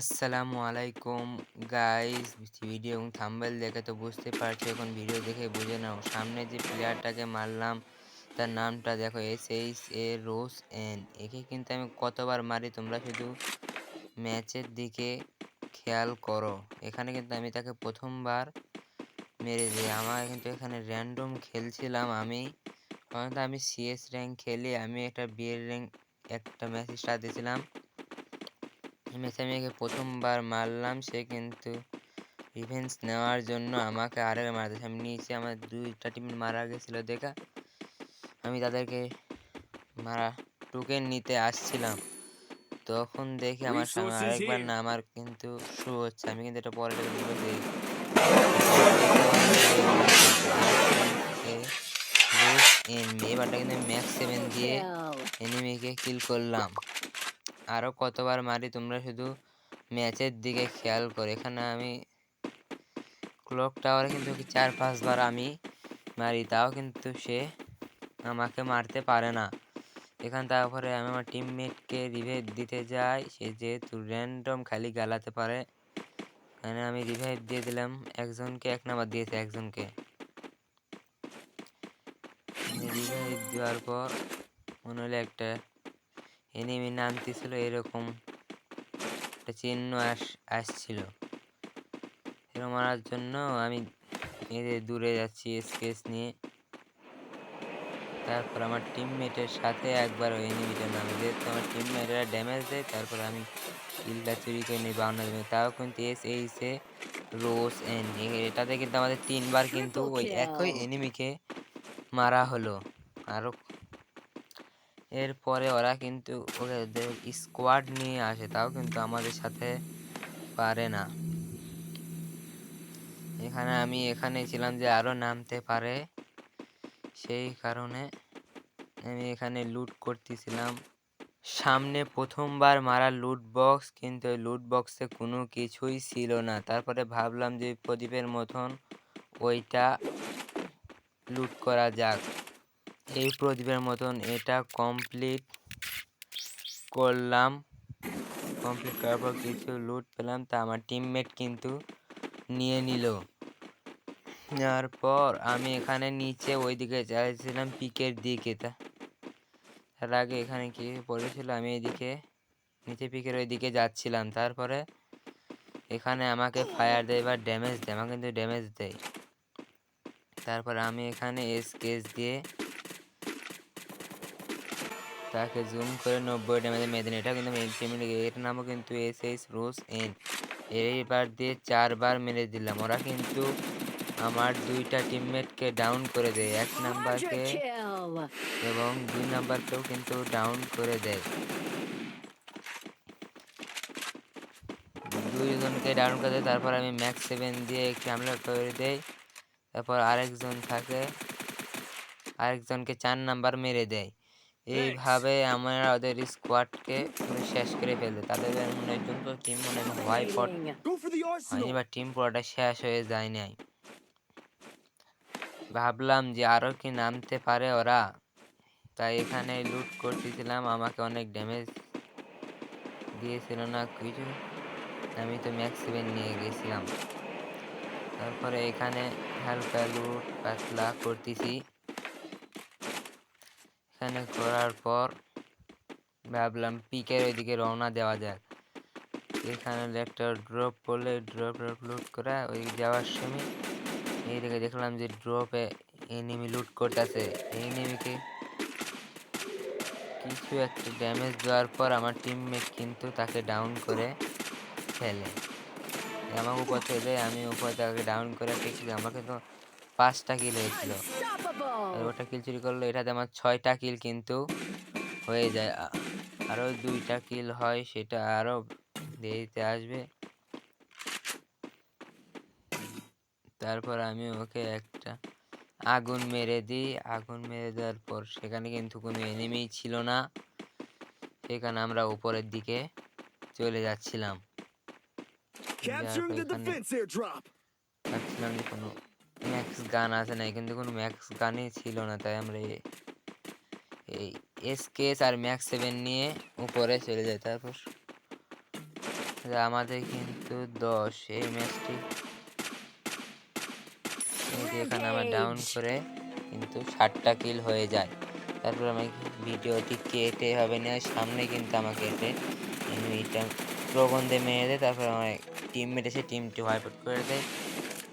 আসসালামু আলাইকুম guys. Video এবং থাম্বেল দেখে তো বুঝতে পারছ, এখন ভিডিও দেখে বুঝে নাও। সামনে যে প্লেয়ারটাকে মারলাম, তার নামটা দেখো এস এইচ এ রোস এন একে কিন্তু আমি কতবার মারি তোমরা শুধু ম্যাচের দিকে খেয়াল করো। এখানে কিন্তু আমি তাকে প্রথমবার মেরে দিই। আমার কিন্তু এখানে র্যান্ডম খেলছিলাম আমি। কারণ আমি সিএস র্যাঙ্ক খেলি আমি একটা বিয়ের র্যাঙ্ক একটা ম্যাচ স্টার্ট দিয়েছিলাম। আমি একে প্রথমবার মারলাম সে কিন্তু রিভেন্স নেওয়ার জন্য আমাকে আরেক মারতে আমি নিচে আমার দুইটা টিম মারা গেছিল দেখা। আমি তাদেরকে মারা টুকে নিতে আসছিলাম। তখন দেখি আমার সামনে আরেকবার না আমার কিন্তু শো হচ্ছে। আমি কিন্তু এটা পরে দেখি। এবারটা কিন্তু ম্যাক্স সেভেন দিয়ে এনিমিকে কিল করলাম। আরও কতবার মারি তোমরা শুধু ম্যাচের দিকে খেয়াল করো। এখানে আমি ক্লক টাওয়ারে কিন্তু চার পাঁচবার আমি মারি, তাও কিন্তু সে আমাকে মারতে পারে না। এখান তারপরে আমি আমার টিমমেটকে রিভাইভ দিতে যাই, সে যেহেতু র্যান্ডম খালি গালাতে পারে। এখানে আমি রিভাইভ দিয়ে দিলাম, একজনকে এক নাম্বার দিয়েছে একজনকে। রিভাইভ দেওয়ার পর মনে হলো একটা এনিমি নামতেছিল এরকম একটা চিহ্ন আস আসছিল। এরকম মারার জন্য আমি এদের দূরে যাচ্ছি স্কেচ নিয়ে। তারপর আমার টিমমেটের সাথে একবার ওই এনিমিটার নামে যেহেতু আমার টিমমেটরা ড্যামেজ দেয় তারপর আমি কিলটা চুরি করে নিই বাউন্ডার জন্য তাও কিন্তু এস এইসে রোজ এন এটাতে কিন্তু আমাদের তিনবার কিন্তু ওই একই এনিমিকে মারা হলো। আরও এরপরে ওরা কিন্তু ওদের স্কোয়াড নিয়ে আসে, তাও কিন্তু আমাদের সাথে পারে না। এখানে আমি এখানে ছিলাম যে আরও নামতে পারে, সেই কারণে আমি এখানে লুট করতেছিলাম। সামনে প্রথমবার মারা লুট বক্স কিন্তু ওই লুট বক্সে কোনো কিছুই ছিল না। তারপরে ভাবলাম যে প্রদীপের মতন ওইটা লুট করা যাক। এই প্রদীপের মতন এটা কমপ্লিট করলাম। কমপ্লিট করার পর কিছু লুট পেলাম, তা আমার টিমমেট কিন্তু নিয়ে নিল। নেওয়ার পর আমি এখানে নিচে ওই দিকে চাইছিলাম পিকের দিকে। তা, তার আগে এখানে কি পড়েছিল আমি এদিকে, নিচে পিকের ওই দিকে যাচ্ছিলাম। তারপরে এখানে আমাকে ফায়ার দেয় বা ড্যামেজ দেয়, আমাকে কিন্তু ড্যামেজ দেয়। তারপর আমি এখানে এসকেস দিয়ে তাকে জুম করে নব্বই ড্যামেজে মেদিন এটা কিন্তু মেন এর নামও কিন্তু এস এস রোজ এন এইবার দিয়ে চারবার মেরে দিলাম। ওরা কিন্তু আমার দুইটা টিমমেটকে ডাউন করে দেয়। এক নাম্বারকে এবং দুই নাম্বারকেও কিন্তু ডাউন করে দেয়। দুইজনকে ডাউন করে দেয়। তারপর আমি ম্যাক্স সেভেন দিয়ে একটি হামলা করে দেই। তারপর আরেকজন থাকে আরেকজনকে চার নাম্বার মেরে দেয়। এইভাবে আমরা ওদের স্কোয়াডকে শেষ করে ফেলবে তাদের মনে তো টিম মনে পট হয়নি বা টিম পুরোটা শেষ হয়ে যায় নাই। ভাবলাম যে আরও কি নামতে পারে ওরা। তাই এখানে লুট করতেছিলাম আমাকে অনেক ড্যামেজ দিয়েছিল না কিছু। আমি তো ম্যাক্সিমেন নিয়ে গেছিলাম। তারপরে এখানে হালকা লুট পাতলা করতেছি। এখানে করার পর ভাবলাম পিকের ওইদিকে রওনা দেওয়া যাক। এখানে একটা ড্রপ করলে ড্রপ ড্রপ লুট করা ওই যাওয়ার সময় এইদিকে দেখলাম যে ড্রপে এনিমি লুট করতেছে। এনিমিকে কিছু একটা ড্যামেজ দেওয়ার পর আমার টিমমেট কিন্তু তাকে ডাউন করে ফেলে। আমাকে উপর থেকে, আমি উপর তাকে ডাউন করে ফেলছি। আমাকে তো পাঁচটা কিল হয়েছিল। ওটা কিল চুরি করল এটাতে আমার ছয়টা কিল কিন্তু হয়ে যায়। আরও দুইটা কিল হয় সেটা আরও দেরিতে আসবে। তারপর আমি ওকে একটা আগুন মেরে দিই। আগুন মেরে দেওয়ার পর সেখানে কিন্তু কোনো এনিমি ছিল না। সেখানে আমরা উপরের দিকে চলে যাচ্ছিলাম। কোনো ম্যাক্স গান আছে না কিন্তু কোনো ম্যাক্স গানই ছিল না তাই আমরা এই এসকেস আর ম্যাক্স সেভেন নিয়ে উপরে চলে যাই তারপর আমাদের কিন্তু দশ এই ম্যাচটি এখানে আমার ডাউন করে কিন্তু ষাটটা কিল হয়ে যায়। তারপর আমি ভিডিওটি কেটে হবে না সামনে কিন্তু আমাকে এনিমিটা প্রবন্ধে মেরে দেয় তারপর আমার টিমমেট এসে টিমটি আউট করে দেয়।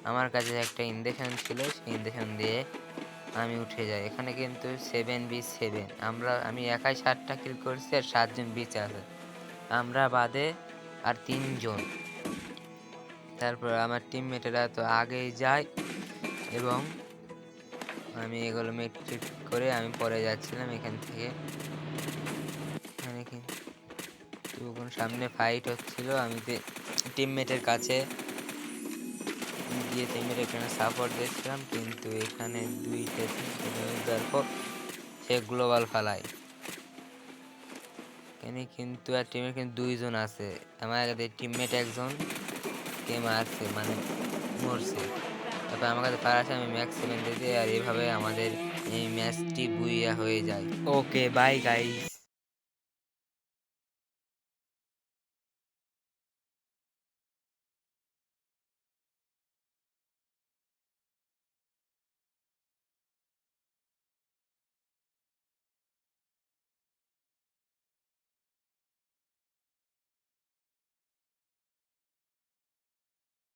আমার কাছে একটা ইন্ডেকশন ছিল, সেই ইন্ডেকশন দিয়ে আমি উঠে যাই। এখানে কিন্তু সেভেন বি সেভেন আমরা, আমি একাই ষাটটা কিল করছি আর সাতজন বিচে আছে। আমরা বাদে আর তিনজন। তারপর আমার টিমমেটেরা তো আগেই যায় এবং আমি এগুলো মেট্রিক করে আমি পরে যাচ্ছিলাম এখান থেকে। এখানে কিন্তু সামনে ফাইট হচ্ছিল। আমি টিমমেটের কাছে গিয়ে টিমমেটের এখানে সাপোর্ট দিচ্ছিলাম কিন্তু এখানে দুইটা পর সে গ্লোবাল ফালায় এখানে কিন্তু আর টিমের কিন্তু দুইজন আছে। আমার কাছে টিমমেট একজন কে মারছে মানে মরছে। তারপর আমার কাছে পার আছে, আমি ম্যাক্স সেভেন দিতে আর এভাবে আমাদের এই ম্যাচটি বুইয়া হয়ে যায়। Okay bye guys